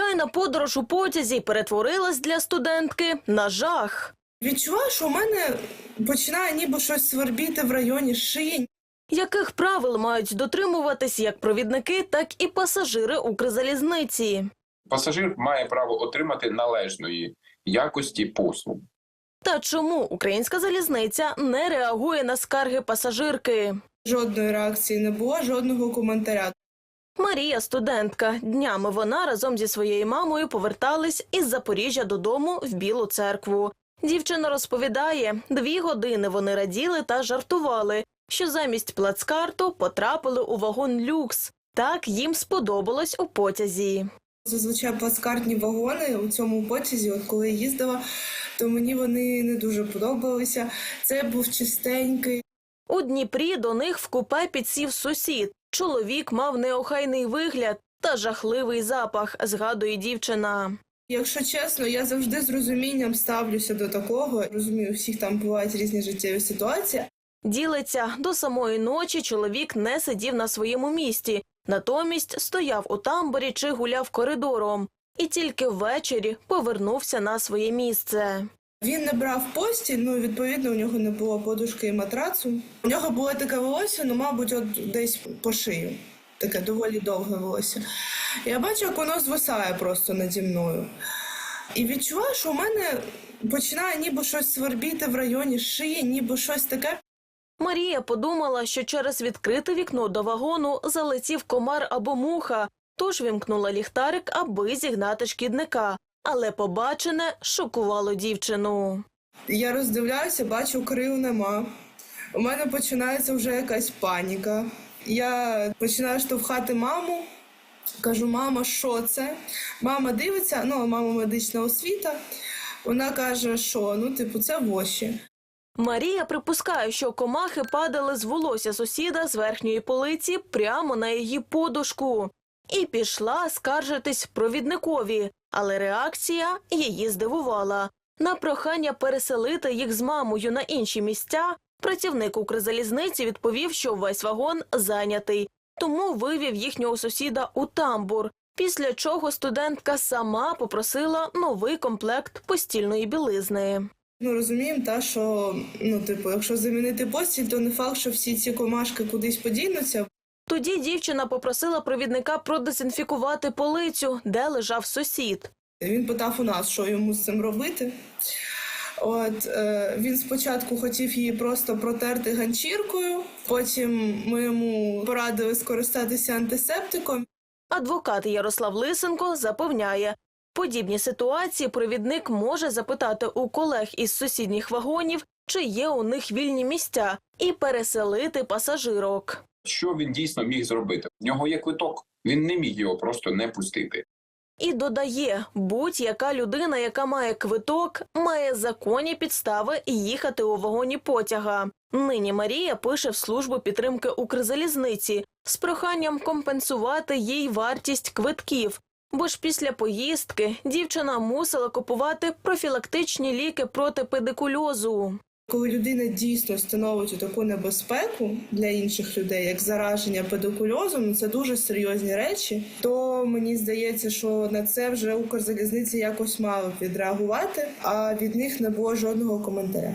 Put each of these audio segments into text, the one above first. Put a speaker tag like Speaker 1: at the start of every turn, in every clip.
Speaker 1: Звичайна подорож у потязі перетворилась для студентки на жах.
Speaker 2: Відчуваю, що у мене починає ніби щось свербіти в районі шиї.
Speaker 1: Яких правил мають дотримуватись як провідники, так і пасажири Укрзалізниці?
Speaker 3: Пасажир має право отримати належної якості послуг.
Speaker 1: Та чому українська залізниця не реагує на скарги пасажирки?
Speaker 2: Жодної реакції не було, жодного коментаря.
Speaker 1: Марія студентка. Днями вона разом зі своєю мамою повертались із Запоріжжя додому в Білу церкву. Дівчина розповідає, дві години вони раділи та жартували, що замість плацкарту потрапили у вагон люкс. Так їм сподобалось у потязі.
Speaker 2: Зазвичай плацкартні вагони у цьому потязі, от коли я їздила, то мені вони не дуже подобалися. Це був чистенький.
Speaker 1: У Дніпрі до них в купе підсів сусід. Чоловік мав неохайний вигляд та жахливий запах, згадує дівчина.
Speaker 2: Якщо чесно, я завжди з розумінням ставлюся до такого. Розумію, у всіх там бувають різні життєві ситуації.
Speaker 1: Ділиться, до самої ночі чоловік не сидів на своєму місці, натомість стояв у тамбурі чи гуляв коридором, і тільки ввечері повернувся на своє місце.
Speaker 2: Він не брав постіль, ну відповідно у нього не було подушки і матрацу. У нього було таке волосся, ну, мабуть, от десь по шию. Таке доволі довге волосся. Я бачу, як воно звисає просто наді мною. І відчуваю, що у мене починає ніби щось свербіти в районі шиї, ніби щось таке.
Speaker 1: Марія подумала, що через відкрите вікно до вагону залетів комар або муха, тож вімкнула ліхтарик, аби зігнати шкідника. Але побачене шокувало дівчину.
Speaker 2: Я роздивляюся, бачу, крил нема. У мене починається вже якась паніка. Я починаю штовхати маму. Кажу, мама, що це? Мама дивиться, ну, мама медична освіта. Вона каже, що ну, типу, це воші.
Speaker 1: Марія припускає, що комахи падали з волосся сусіда з верхньої полиці прямо на її подушку. І пішла скаржитись провідникові, але реакція її здивувала. На прохання переселити їх з мамою на інші місця працівник Укрзалізниці відповів, що весь вагон зайнятий, тому вивів їхнього сусіда у тамбур. Після чого студентка сама попросила новий комплект постільної білизни.
Speaker 2: Ну розуміємо, та що ну, типу, якщо замінити постіль, то не факт, що всі ці комашки кудись подінуться.
Speaker 1: Тоді дівчина попросила провідника продезінфікувати полицю, де лежав сусід.
Speaker 2: Він питав у нас, що йому з цим робити. От е, він спочатку хотів її просто протерти ганчіркою, потім ми йому порадили скористатися антисептиком.
Speaker 1: Адвокат Ярослав Лисенко запевняє, подібні ситуації провідник може запитати у колег із сусідніх вагонів, чи є у них вільні місця, і переселити пасажирок.
Speaker 3: Що він дійсно міг зробити? В нього є квиток. Він не міг його просто не пустити.
Speaker 1: І додає, будь-яка людина, яка має квиток, має законні підстави їхати у вагоні потяга. Нині Марія пише в службу підтримки Укрзалізниці з проханням компенсувати їй вартість квитків. Бо ж після поїздки дівчина мусила купувати профілактичні ліки проти педикульозу.
Speaker 2: Коли людина дійсно становить таку небезпеку для інших людей, як зараження педикульозом, ну, це дуже серйозні речі. То мені здається, що на це вже Укрзалізниця якось мала відреагувати, а від них не було жодного коментаря.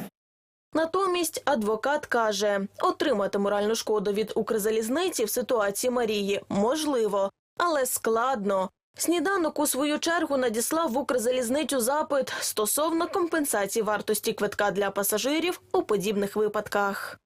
Speaker 1: Натомість адвокат каже, отримати моральну шкоду від Укрзалізниці в ситуації Марії можливо, але складно. Сніданок у свою чергу надіслав в Укрзалізницю запит стосовно компенсації вартості квитка для пасажирів у подібних випадках.